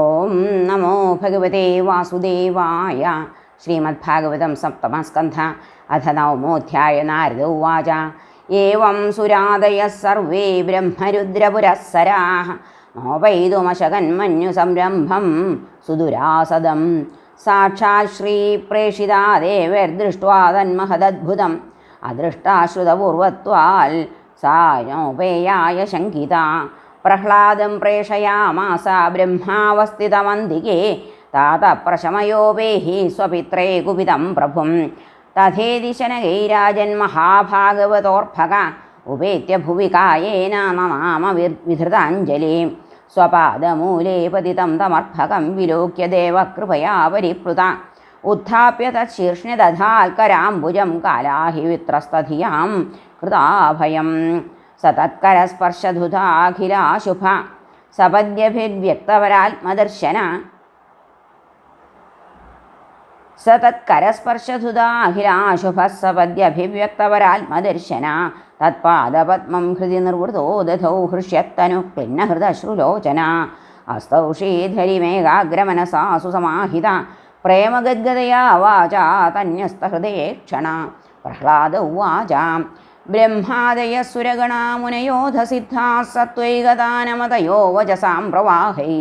ഓം നമോ ഭഗവതേ വാസുദേവായ. ശ്രീമദ്ഭാഗവതം സപ്തമസ്കന്ധ അഥ നവമോധ്യായ നാരദ ഉവാച. ഏവം സുരാദയ സർവേ ബ്രഹ്മരുദ്രപുരസ്സരാः നോപൈതുമശകന്മന്യു സംരംഭം സുദുരാസദം. സാക്ഷാത് ശ്രീപ്രേഷിതാ ദേവർദൃഷ്ട്വാ തന്മഹദദ്ഭുതം. അദൃഷ്ടാശ്രുതപൂർവത്വാൽ സാ നോപേയായ ശങ്കിത പ്രഹ്ലാദം പ്രേഷയാമാസ ബ്രഹ്മാവസ്ഥിതമന്തികേ താത പ്രശമയോപേഹി സ്വപിത്രേ കുപിതം പ്രഭും. തഥേതി ശനകൈരാജൻ മഹാഭാഗവതോർഭക ഉപേത്യ ഭുവി കായേന നനാമ വിധൃതാഞ്ജലി. സ്വപാദമൂലേ പതിതം തമർഭകം വിലോക്യ ദേവകൃപയാ പരിപ്ലുത. ഉത്ഥാപ്യ തത്ശീർഷ്ണിദധാൽക്കരാംബുജം കാലാഹി വിത്രസ്തധിയാം കൃതാഭയം. സ തത്കരസ്പർശധുതാഖിലാശുഭ സപദ്യഭിർവ്യക്തവരാത്മദർശന. സ തത്കരസ്പർശധുതാഖിലാശുഭ സപദ്യഭിവ്യക്തവരാത്മദർശന തത്പാദപത്മം ഹൃദി നിർവൃതോ ദധൗ ഹൃഷ്യത്തനു ക്ലിന്നഹൃദശ്രുലോചന അസ്തൗ ശ്രീധരിമേകാഗ്രമനസാ സുസമാഹിത പ്രേമഗദ്ഗതയാ വാചാ തന്യസ്തഹൃദയേ ക്ഷണ പ്രഹ്ലാദ ഉവാച. ബ്രഹ്മാദയ സുരഗണാമുനയോധസിദ്ധാ സത്വൈകതാനമതയോ വചസാം പ്രവാഹൈ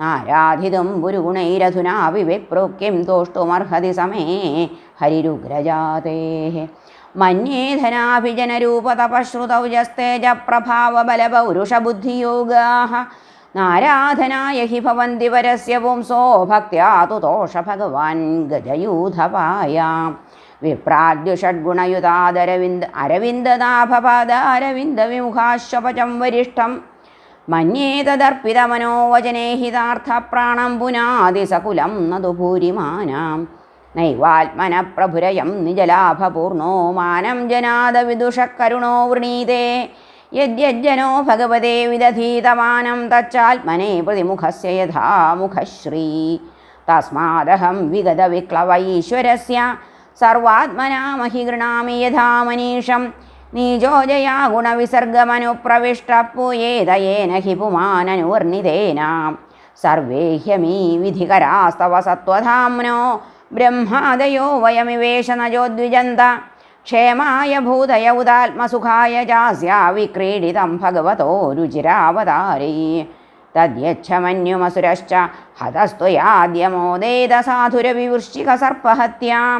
നാരാധിതും ഗുരുഗുണൈരധുനാ വിപ്രോക്യം തോഷ്ടുമർഹതി സമേ ഹരിരുഗ്രജാതേ. മന്യേധനാഭിജനരൂപതപശ്രുതൗജസ്തേജ പ്രഭാവബലപൗരുഷബുദ്ധിയോഗാः നാരാധനായ ഹി ഭവന്തി വരസ്യ പുംസോ ഭക്ത്യാ തുതോഷ ഭഗവാൻ ഗജയൂഥപായ വിപ്രാദ്യുഷഡ്ഗുണയുതാദരവിന്ദ അരവിന്ദനാഭപാദാരവിന്ദ വിമുഖാശ്വപചം വരിഷ്ഠം. മന്യേതദർപ്പിതമനോവചനേ ഹിതാർത്ഥപ്രാണം പുനാതിസകുലം നതു ഭൂരിമാനാം നൈവാത്മന പ്രഭുരയം നിജലാഭപൂർണോ മാനം ജനാദ വിദുഷക്കരുണോ വൃണീതേ. യദ്യജ്ജനോ ഭഗവതേ വിദധീതമാനം തച്ചാത്മനെ പ്രതിമുഖസ്യ യഥാമുഖശ്രീ. തസ്മാദഹം വിഗത വിക്ലവൈശ്വരസ്യ സർവാത്മനാ മഹി ഗൃണാമി യഥാ മനീഷം നീജോജയാ ഗുണവിസർഗമനുപ്രവിഷ്ടപ്പുയേതയേന ഹി പുമാനനുവർണിതേന. സർവേഹ്യമീ വിധികരാസ്തവ സത്വധാംനോ ബ്രഹ്മാദയോ വയമിവേശ നജോദ്വിജന്ത ക്ഷേമായ ഭൂതയ ഉദാത്മസുഖായ ചാസ്യാ വിക്രീഡിതം ഭഗവതോ രുചിരാവതാരീ. തദ്യച്ഛമന്യുമസുരശ്ച. ഹതസ്ത്വയാദ്യമോദേത സാധുരവിവൃശ്ചിക സർപ്പഹത്യാം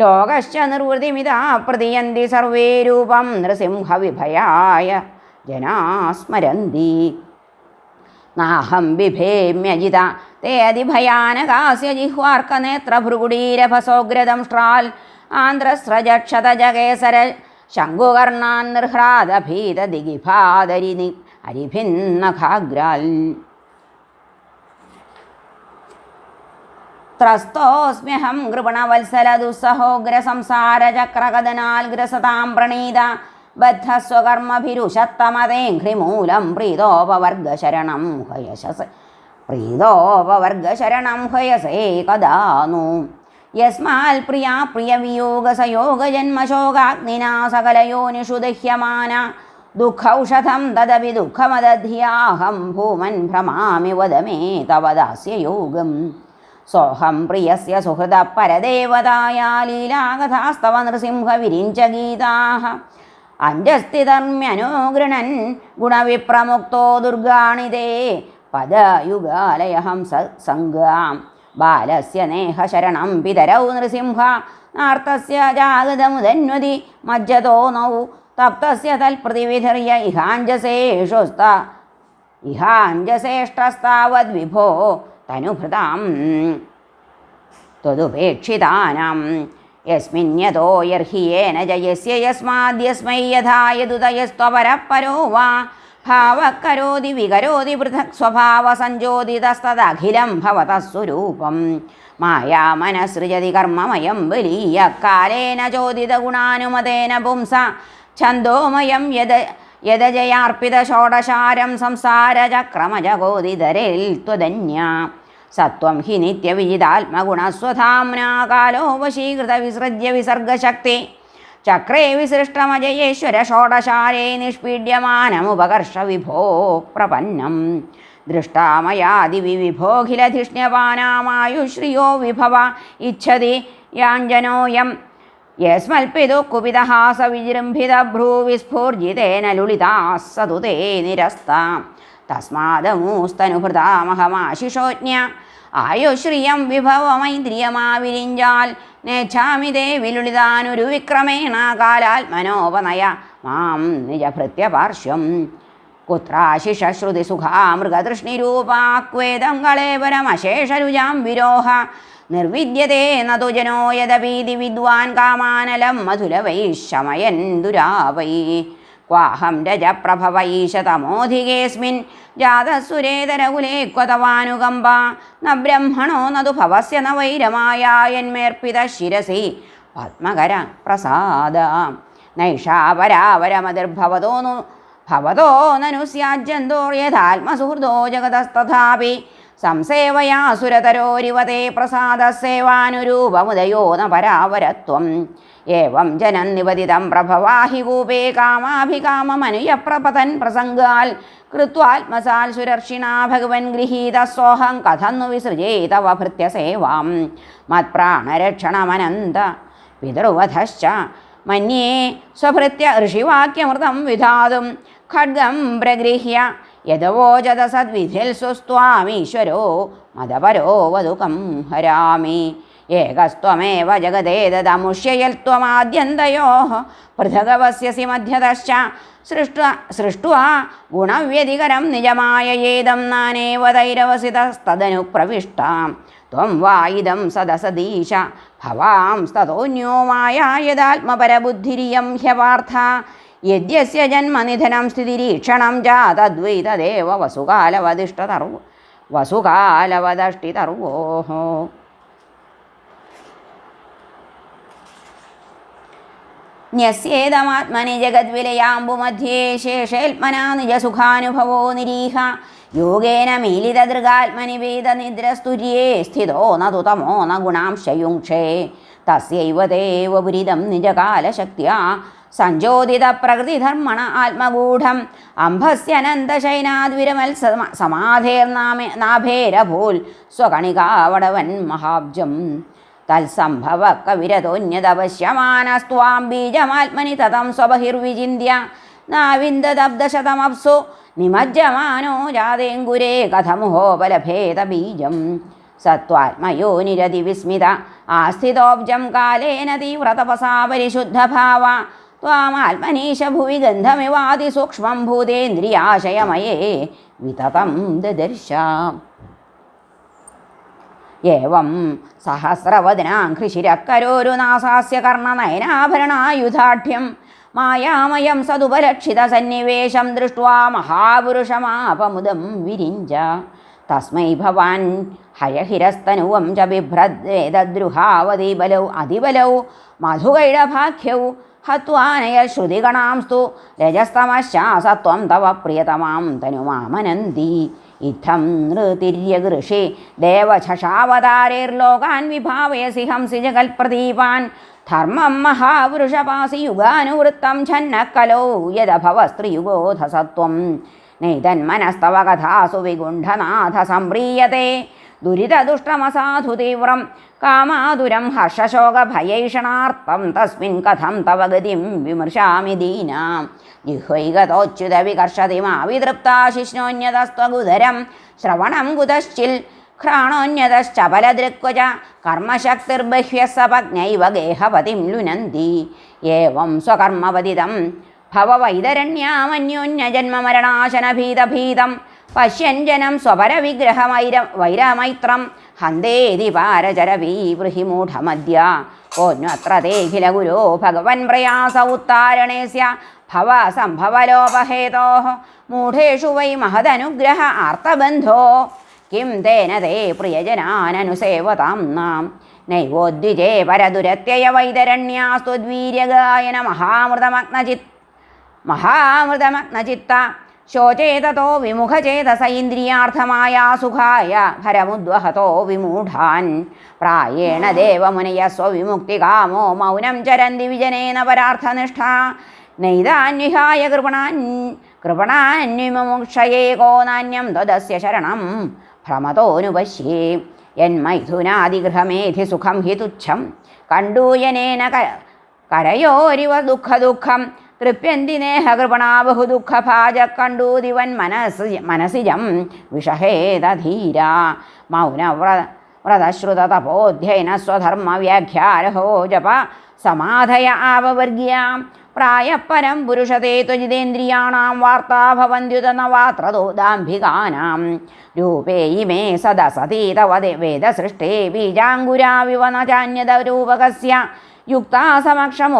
ലോകശ്ച നിർവൃതിമിതാ പ്രതിയന്തി സർവേ രൂപം നൃസിംഹവിഭയായ ജനാസ്മരന്തി. നാഹം ബിഭേമ്യജിത തേ അതിഭയാനകാസ്യ ജിഹ്വാർക്കനേത്രഭൃഗുടീരഭസോഗ്രദംഷ്ട്രാൽ ആന്ധ്രസ്രജക്ഷതജകേസര ശംഖുകർണാൻ നിർഹ്രാദഭീതദിഗിഭാദരി അരിഭിന്നഖാഗ്രാൽ. ത്രസ്തോസ്മ്യഹം കൃപണവത്സലദുസ്സഹോഗ്രസംസാരചക്രകദനാൽ ഗ്രസതാം പ്രണീത ബദ്ധസ്വകർമ്മഭിരുഷത്തമതേഘ്രിമൂലം പ്രീതോപവർഗശരണം ഹയശസ് പ്രീതോപവർഗശരണം ഹയസേ കദാനു യസ്മാൽ പ്രിയാ പ്രിയവിയോഗസയോഗജന്മശോകാഗ്നിനാ സകലയോനിഷു ദഹ്യമാന. ദുഃഖൗഷധം തദപി ദുഃഖമദധ്യാഹം ഭൂമൻ ഭ്രമാമി വദമേ തവ ദാസ്യയോഗം സോഹം പ്രിയസ്യ സുഹൃത പരദേവതായാ ലീലാകഥാസ്തവ നൃസിംഹവിരിഞ്ചഗീതാः അഞ്ജസ്ഥിതർമ്യനുഗൃണൻ ഗുണവിപ്രമുക്തോ ദുർഗാണിതേ. പദയുഗാലയഹം സംഗാം. ബാലസ്യ നേഹശരണം പിതരൗ നൃസിംഹ. നാർത്തസ്യ ജാഗതമുദന്വതി മജ്ജതോ നൗ. തപ്തസ്യ തൽപ്രതിവിധർയ ഇഹാഞ്ജസേഷുസ്ത ഇഹാഞ്ജസേഷ്ടസ്താവദ്വിഭോ തനുഭൃതാം. ത്വതുപേക്ഷിതാനാം. യസ്മിന്യതോ യർഹിയേന ജയസ്യ യസ്മാദ്യസ്മൈ യഥാ യദുതയസ്ത്വപരപ്പരോ വാ. ഭാവക്കരോതി വികരോതി പൃഥക് സ്വഭാവ സഞ്ചോദിതസ്തഖിലം ഭവത സ്വരൂപം മായാമനസൃജതി കർമ്മമയം ബലീയ കാലേന ചോദിതഗുണാനുമതേന പുംസ. ഛന്ദോമയം യദ യദജയാർപ്പിത ഷോഡശാരം സംസാരചക്രമജഗോതിധരേൽ ത്വധന്യ സത്വം ഹി നിത്യവിജിതാത്മഗുണസ്വധാംനാ കാലോ വശീകൃത വിസൃജ്യ വിസർഗശക്തി. ചക്രേ വിസൃഷ്ടമജയേശ്വര ഷോഡശാരേ നിഷ്പീഡ്യമാനമുപകർഷ വിഭോ പ്രപന്നം. ദൃഷ്ടാമയാദിവിഭോഖിലധിഷ്ണ്യപാനാമായുശ്രിയോ വിഭവ ഇച്ഛതി യാഞ്ജനോയം. യസ്മൽപിതു കുപിതഹാസ വിജൃംഭിത ഭ്രൂവിസ്ഫൂർജിതേന ലുളിതാ സതു തേ നിരസ്ത തസ്മാദമൂസ്തനുഭൃതാമഹമാശിഷോജ്ഞ ആയുശ്രിയം വിഭവമൈന്ദ്രിയമാവിരിഞ്ചാൽ നേച്ഛാമി ദേ വിലുളിതാനുരു വിക്രമേണ കാലാത്മനോപനയ മാം നിജഭൃത്യപാർശ്വം. കുത്രാശിഷശ്രുതിസുഖാമൃഗതൃഷ്ണിരൂപാക്വേദം കളേവരമശേഷരുജാം വിരോഹ. നിർവിദ്യതേ നതു ജനോ യദപീതി വിദ്വാൻ കാമാനലം മധുരവൈ ശമയൻ ദുരാവൈ. ക്വാഹം രജപ്രഭവൈശതമോധികേസ്മിൻ. ജാതസുരേതരകുലേ ക്വതവാനുകമ്പ ന ബ്രഹ്മണോ നതു ഭവസ്യ ന വൈരമായായന്മേർപ്പിത ശിരസി. പത്മകര പ്രസാദ. നൈഷാപരാവരമതിർഭവതോ ഭവതോ നനു സ്യാജ്യന്തോർയഥാത്മസുഹൃദോ ജഗതസ്തഥാപി. സംസേവയാ സുരതരോരിവതേ ന പരാവരത്വം. ഏവം ജനം നിവദിതം പ്രഭവാഹി കൂപേ കാമാഭികാമമനുയപ്രപതൻ പ്രസംഗാൽ കൃത്വാത്മസാൽ സുരർഷിണ ഭഗവൻ ഗൃഹീത സോഹം കഥന്നു വിസൃജേ തവ ഭൃത്യസേവാം. മത്പ്രാണരക്ഷണമനന്ത പിതൃവധശ്ച മന്യേ സ്വഭൃത്യ ഋഷിവാക്യമൃതം വിധാതും ഖഡ്ഗം പ്രഗൃഹ്യ യദവോചത സദ്വിധിൽ സ്വസ്ത്വാമീശ്വരോ മതപരോ വതുകം ഹരാമി. ഏകസ്ത്വമേവ ജഗദേതമുഷ്യയൽത്വമാദ്യന്തയോ പൃഥകവസ്യസി മധ്യതശ്ച സൃഷ്ട സൃഷ്ടുവ ഗുണവ്യതികരം നിജമായ ഏതം നാനേവ തൈരവസിതസ്തദനു പ്രവിഷ്ടാം. ത്വം വാ ഇതം സദസദീശ. ഭവാംസ്തതോന്യോ മായാ യദാത്മപരബുദ്ധിരിയം ഹ്യപാർത്ഥ. യദ്യസ്യ ജന്മനിധനം സ്ഥിതിരീക്ഷണം ജാതദ്വൈതദേവ വസുകാലവദിഷ്ടതർവ വസുകാലവദഷ്ടിതർവോः ന്യസ്യേതമാത്മനി ജഗദ്വിലയാംബുമധ്യേ ശേഷേൽമനാ നിജസുഖാനുഭവോ നിരീഹ. യോഗേന മീലിതദൃഗാത്മനി വേദനിദ്രസ്തുര്യേ സ്ഥിതോ നതു തമോ ന ഗുണാംശയുക്ഷേ. തസ്യൈവ ദേവപുരിതം നിജകാലശക്തിയാ. സഞ്ജോതിത പ്രകൃതിധർമ്മണ ആത്മഗൂഢം. അംഭസ്യനന്തശൈനാദ്വിരമൽ സമാധേർനാമേ നാഭേരഭൂൽ സ്വകണികാവടവൻ മഹാബ്ജം. തത്സംഭവ കവിരതോന്യതപശ്യമാനസ്ത്വാം ബീജമാത്മനി തതം സ്വബഹിർവിചിന്യ നാവിന്ദദബ്ദശതമപ്സു നിമജ്ജമാനോ ജാതേങ്കുരേ കഥമുഹോപലഭേദ ബീജം സത്വാത്മയോനിരതി വിസ്മിത ആസ്ഥിതോബ്ജം കാലേന തീവ്രതപസാ പരിശുദ്ധഭാവ ത്വാമാത്മനീശ ഭുവി ഗന്ധമിവാതിസൂക്ഷ്മം ഭൂതേന്ദ്രിയാശയമയേ വിതതം ദദർശാം ഏവം സഹസ്രവദനാഘ്രിശിരക്കരോരു നാസാസ്യ കർണനയനാഭരണായുധാഠ്യം മായാമയം സതുപലക്ഷിത സന്നിവേശം ദൃഷ്ട്വാ മഹാപുരുഷമാപമുദം വിരിഞ്ച। തസ്മൈ ഭവാൻ ഹയഹിരസ്തനുവം ച ബിഭ്രദ്വേദ്രുഹാവതി ബലൗ അതിബലൗ മധുകൈടഭാഖ്യൗ ഹത്വാനയ ശ്രുതിഗണാംസ്തു രജസ്തമശ്ചാസത്വം തവ പ്രിയതമാം തനുമാമനന്തി ഇത്തം നൃതിര്യഗൃഷി ദേവശാവതാരൈർലോകാൻ വിഭാവയസി ഹംസി ജഗൽപ്രദീപാൻ ധർമ്മം മഹാവൃഷപാസി യുഗാനുവൃത്തം ഛന്നക്കലോ കലോ യദഭവ സ്ത്രീയുഗോധ നൈതന്മനസ്തവ വിഗുണ്ഠനാഥ സംപ്രീയത്തെ ദുരിതദുഷ്ടമസാധു തീവ്രം കാമാതുരം ഹർഷശോകഭയൈഷണാർത്ഥം തസ്മിൻ കഥം തവ ഗതിം വിമർശാമി ദീനാം. ജിഹ്വൈകതോച്യുത വികർഷതി വികർഷതിമാവിതൃപ്താശിഷ്ണോന്യതസ്ത്വഗുദരം ശ്രവണം കുതശ്ചിൽ ഘ്രാണോന്യതശ്ചപലദൃക്വച. കർമ്മശക്തിർബഹ്യസപജ്ഞൈവ ഗേഹപതിം ലുനന്തി ഏവം സ്വകർമ്മപതിതം ഭവവൈതരണ്യാമന്യോന്യജന്മമരണാശനഭീതഭീതം. പശ്യൻ ജനം സ്വപരവിഗ്രഹമൈര വൈരമൈത്രം. ഹന്തേതി പാരചരവീവൃഹി മൂഢമദ്യ കോന്വത്ര തേഖില ഗുരോ ഭഗവൻ പ്രയാസ ഉത്താരണേസ്യ ഭവ സംഭവലോപഹേതോ. മൂഢേഷു വൈ മഹദനുഗ്രഹ ആർത്തബന്ധോ. കിം തേന തേ പ്രിയജനാനനുസേവതാം നാം. നൈവോദ്വിജേ പരദുരത്യയ വൈതരണ്യാസ്തുദ്വീര്യഗായന മഹാമൃതമഗ്നചിത് മഹാമൃതമഗ്നചിത്ത ശോചേതോ വിമുഖചേതസ ഇന്ദ്രിയാർത്ഥമായ സുഖായ ഭരമുദ്വഹതോ വിമൂഢാൻ. പ്രായേണ ദേവമുനയ സ്വവിമുക്തികാമോ മൗനം ചരന്തി വിജനേന പരാർത്ഥനിഷ്ഠ. നൈതാന്വിഹായ കൃപണാൻ കൃപണാന്വിമുക്ഷയേ കോ നാന്യം ത്വദസ്യ ശരണം. ഭ്രമതോനുപശ്യേ യന്മൈഥുനാദിഗൃഹമേധി സുഖം ഹി തുച്ഛം. കണ്ടൂയനേന കരയോരിവ ദുഃഖ ദുഃഖം തൃപ്യന്തി നേഹ കൃപണാ ബഹു ദുഃഖഭാജ കണ്ടു ദിവൻ മനസ് മനസിജം വിഷഹേതധീര. മൗനവ്ര വ്രതശ്രുത തപോധ്യയന സ്വധർമ്മ വ്യാഖ്യാരഹോ ജപ സമാധയ ആവവർഗീയ. പ്രായപരം പുരുഷത്തെ ത്വജിതേന്ദ്രിയാണാം. വാർത്താ ദാംഭികാനാം. ഇമേ സദസതി തവ വേദസൃഷ്ടേ ബീജാങ്കുരാവിവ ചാന്യത യുക്താ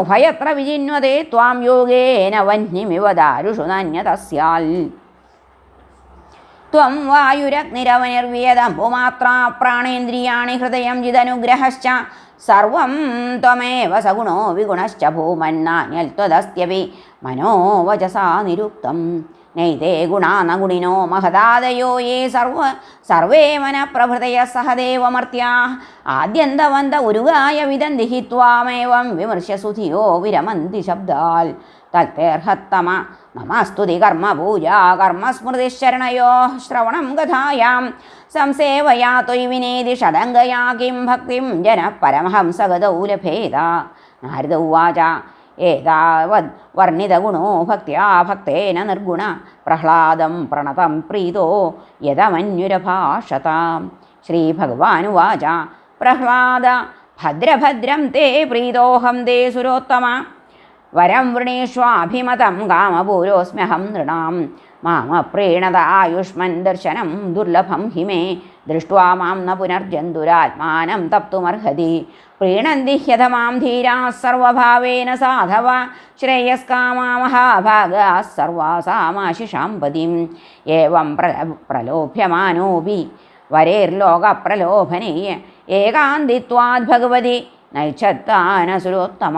ഉഭയത്ര വിജിന്വതേ ത്വാം യോഗേന വന്യമിവ ദാരുഷു നാന്യതസ്യാൽ. ത്വം വായുരഗ്നിരവനിർവിയദംബുമാത്രാ പ്രാണേന്ദ്രിയാണി ഹൃദയം ജിതനുഗ്രഹശ്ച സർവം ത്വമേവ സഗുണോ വിഗുണശ്ച ഭൂമന്നാന്യൽ ത്വദസ്ത്യവി മനോവചസാ നിരുക്തം. നൈതേ ഗുണാന ഗുണിനോ മഹദാദയോ യേ സർവ സർവേ മനഃപ്രഭൃതയ സഹദേവമർത്യാ ആദ്യന്തവന്ത ഉരുകായ വിദന്തി ഹി ത്വാമേവം വിമർശ്യ സുധിയോ വിരമന്തി ശബ്ദാൽ. തത്തേർഹത്തമ നമസ്തുതി കർമ്മ പൂജ കർമ്മസ്മൃതിശരണയോ ശ്രവണം കഥായാം സംസേവയാ തൊയ്വിനേതി വിനേതി ഷഡംഗയാ കിം ഭക്തിം ജന പരമഹംസഗതൗ ലഭേത. നാരദ ഉവാച ഏതാവത് വർണിതഗുണോ ഭക്തിയാ ഭക്തേന നിർഗുണ. പ്രഹ്ലാദം പ്രണതം പ്രീതോ യതമന്യുരഭാഷത ശ്രീഭഗവാനുവാച പ്രഹ്ലാദ ഭദ്രഭദ്രം തേ പ്രീതോഹം തേ സുരോത്തമ. വരം വൃണീഷ്വാഭിമതം കാമപൂരോസ്മ്യഹം നൃണാം. മാമ പ്രീണത ആയുഷ്മൻ ദർശനം ദുർലഭം ഹിമേ. ദൃഷ്ട്വാ മാം ന പുനർജന്തുരാത്മാനം തപ്തുമർഹതി. പ്രീണന്തി ഹ്യഥമാം ധീരാ സർവഭാവേന സാധവ. ശ്രേയസ്കാമാ മഹാഭാഗാ സർവാസാമാശിഷാം പതിം ഏവം പ്ര പ്രലോഭ്യമാനോപി വരേർലോകപ്രലോഭനേ. ഏകാന്തിത്വാദ് ഭഗവതി. നൈച്ഛത്താനസുരോത്തമ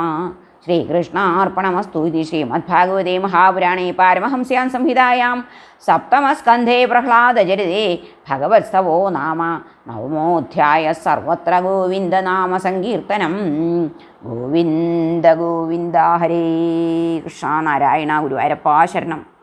ശ്രീകൃഷ്ണാർപ്പണമസ്തു ഇതി ശ്രീമദ്ഭാഗവതേ മഹാപുരാണേ പാരമഹംസ്യാം സംഹിതായാം. സപ്തമസ്കന്ധേ പ്രഹ്ലാദചരിതേ ഭഗവത്സവോ നാമ. നവമോധ്യായ സർവത്ര ഗോവിന്ദനാമ സങ്കീർത്തനം. ഗോവിന്ദ ഗോവിന്ദ ഹരേ കൃഷ്ണ നാരായണ ഗുരുവായൂരപ്പാ ശരണം.